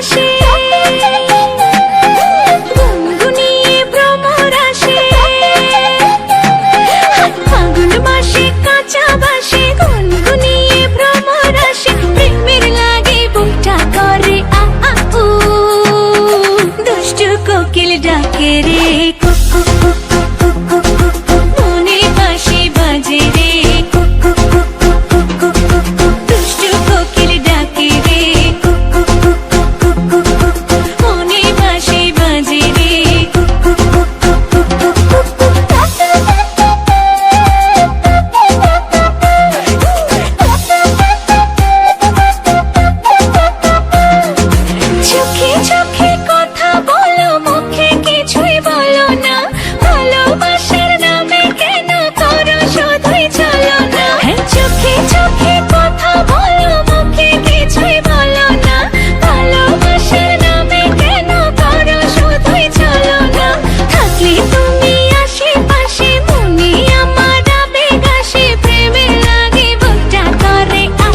আসে থাকলে তুমি আশেপাশে মনে আমার আবেগ আসে প্রেমে লাগে বুকটা করে আ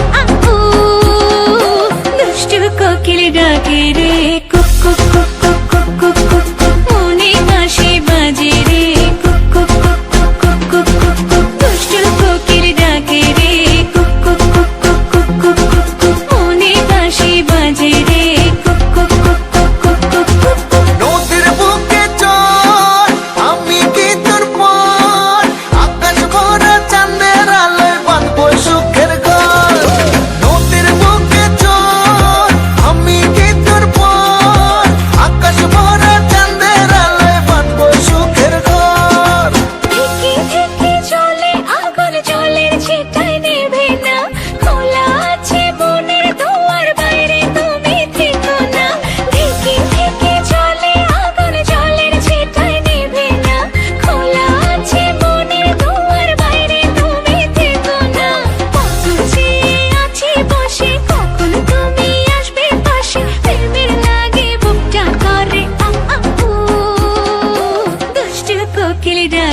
ডাকে রে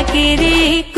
ডাকে রে